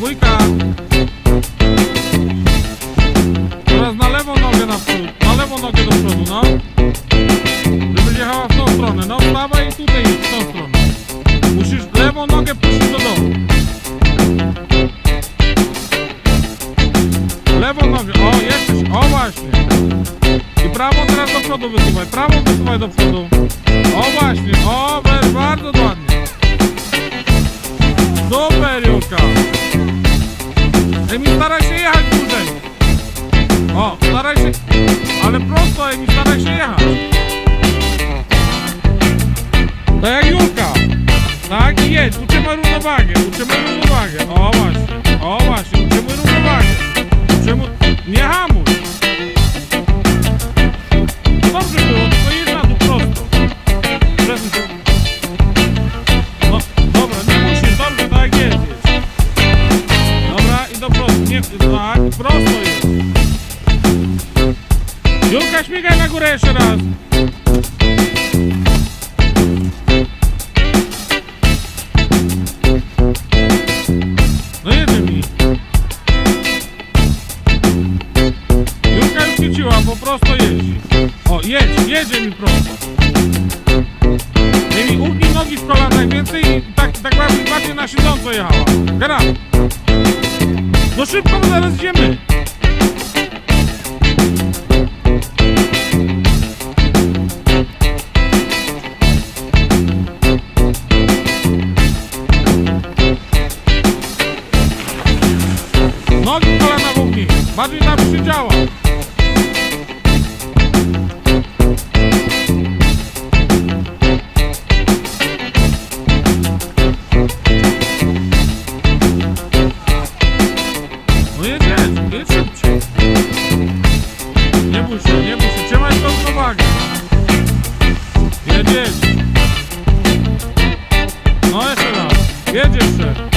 Wujka. Teraz na lewą nogę na przód, na lewą nogę do przodu, no. Żebyś jechała w tą stronę, no prawa i tutaj w tą stronę. Musisz lewą nogę puścić do dołu. Lewą nogę, o jesteś, o właśnie. I prawą teraz do przodu wysuwaj, prawą wysuwaj do przodu. O właśnie, o, bardzo ładnie. Równowagę, utrzymaj równowagę. O właśnie, o właśnie, utrzymaj równowagę. Utrzymuj, nie hamuj. Dobrze było, tylko jedź na prosto. Przesuń. No, dobra, nie musisz, dobrze, tak jak jedź. Dobra, i do prosto, nie, tak, prosto jest. Julka, śmigaj na górę jeszcze raz. Jedź, jedzie mi prosto. Mi ugnij nogi w kolanach więcej i tak, tak bardziej, bardziej na siedząco jechała. Gra. No szybko, bo zaraz idziemy. Nogi kolana w ugnij. Bardziej tam się działa. Się, nie bój się, trzymaj tą równowagę. Jedź, jedź. No jeszcze raz, jedź jeszcze.